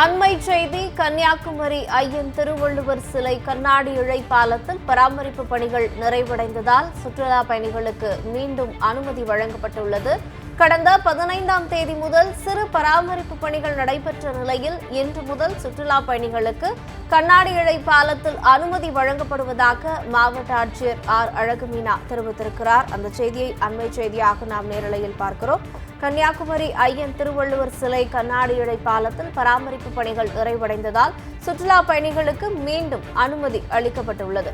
அண்மை செய்தி கன்னியாகுமரி ஐயன் திருவள்ளுவர் சிலை கண்ணாடி இழை பாலத்தில் பராமரிப்பு பணிகள் நிறைவடைந்ததால் சுற்றுலா பயணிகளுக்கு மீண்டும் அனுமதி வழங்கப்பட்டுள்ளது. கடந்த பதினைந்தாம் தேதி முதல் சிறு பராமரிப்பு பணிகள் நடைபெற்ற நிலையில் இன்று முதல் சுற்றுலா பயணிகளுக்கு கண்ணாடி இழை பாலத்தில் அனுமதி வழங்கப்படுவதாக மாவட்ட ஆட்சியர் ஆர். அழகுமீனா தெரிவித்திருக்கிறார். அந்த செய்தியை அண்மை செய்தியாக நாம் நேரலையில் பார்க்கிறோம். கன்னியாகுமரி ஐயன் திருவள்ளுவர் சிலை கண்ணாடி பாலத்தில் பராமரிப்பு பணிகள் நிறைவடைந்ததால் சுற்றுலா பயணிகளுக்கு மீண்டும் அனுமதி அளிக்கப்பட்டுள்ளது.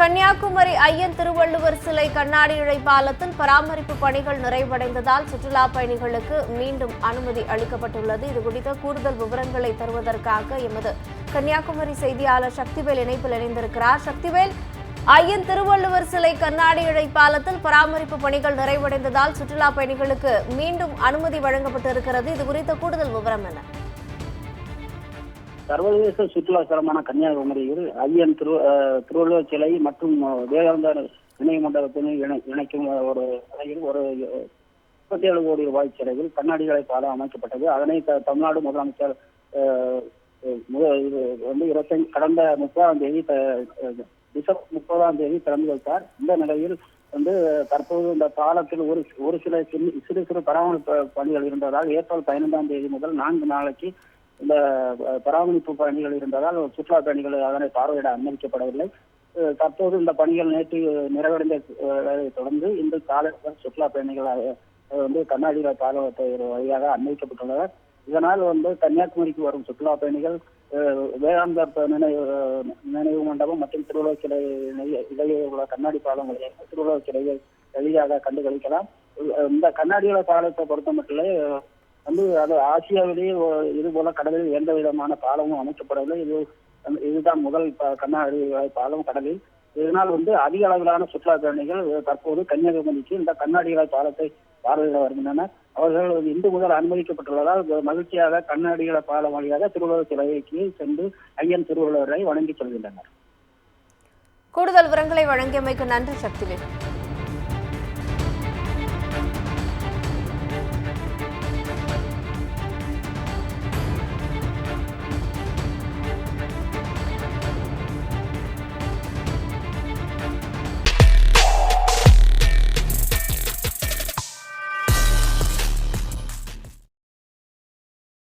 கன்னியாகுமரி ஐயன் திருவள்ளுவர் சிலை கண்ணாடி இழைப்பாலத்தில் பராமரிப்பு பணிகள் நிறைவடைந்ததால் சுற்றுலா பயணிகளுக்கு மீண்டும் அனுமதி அளிக்கப்பட்டுள்ளது. இது குறித்த கூடுதல் விவரங்களை தருவதற்காக எமது கன்னியாகுமரி செய்தியாளர் சக்திவேல் இணைப்பில் இணைந்திருக்கிறார். சக்திவேல் ஐயன் திருவள்ளுவர் சிலை கண்ணாடி இழை பாலத்தில் பராமரிப்பு பணிகள் நிறைவடைந்ததால் சுற்றுலா பயணிகளுக்கு மீண்டும் அனுமதி வழங்கப்பட்டிருக்கிறது. இது குறித்த கூடுதல் விவரம் என்ன? சர்வதேச சுற்றுலா தலமான கன்னியாகுமரியில் ஐயன் திரு திருவள்ளுவர் சிலை மற்றும் விவேகானந்தர் இணைய மண்டபத்தினை இணை- இணைக்கும் ஒரு நிலையில் ஒரு முப்பத்தி ஏழு கோடி ரூபாய் செலவில் கண்ணாடிகளை பாலம் அமைக்கப்பட்டது. அதனை தமிழ்நாடு முதலமைச்சர் இது வந்து இருபத்தஞ்சு கடந்த முப்பதாம் தேதி டிசம்பர் முப்பதாம் தேதி திறந்து வைத்தார். இந்த நிலையில் வந்து தற்போது இந்த பாலத்தில் ஒரு ஒரு சில சிறு சிறு சிறு பராமரிப்பு பணிகள் இருந்ததால் ஏப்ரல் பதினைந்தாம் தேதி முதல் நான்கு நாளைக்கு இந்த பராமரிப்பு பணிகள் இருந்ததால் சுற்றுலா பயணிகள் அதனை பார்வையிட அனுமதிக்கப்படவில்லை. தற்போது இந்த பணிகள் நேற்று நிறைவடைந்த தொடர்ந்து இன்று காலை சுற்றுலா பயணிகள் வந்து கண்ணாடி பாலத்தை வழியாக அனுமதிக்கப்பட்டுள்ளனர். இதனால் வந்து கன்னியாகுமரிக்கு வரும் சுற்றுலா பயணிகள் அஹ், நினைவு நினைவு மண்டபம் மற்றும் திருவள்ளுவர் சிலை இடையே- உள்ள கண்ணாடி பாலங்களை வழியாக சிலையை எளிதாக கண்டுகளிக்கலாம். இந்த கண்ணாடியோட பாலத்தை பொறுத்த மட்டும் வந்து அது ஆசியாவிலேயே இது போல கடலில் எந்த விதமான பாலமும் அமைக்கப்படவில்லை. இது இதுதான் முதல் கண்ணாடி பாலம் கடலில். இதனால் வந்து அதிக அளவிலான சுற்றுலா பயணிகள் தற்போது கன்னியாகுமரிக்கு இந்த கண்ணாடிகள் பாலத்தை பார்வையிட வருகின்றனர் அவர்கள் இன்று முதல் அனுமதிக்கப்பட்டுள்ளதால் மகிழ்ச்சியாக கண்ணாடிகள பாலம் வழியாக திருவள்ளுவர் சிலைக்கு சென்று ஐயன் திருவள்ளுவரை வணங்கி செல்கின்றனர். கூடுதல் விவரங்களை வழங்கியமைக்கு நன்றி சக்திவேல்.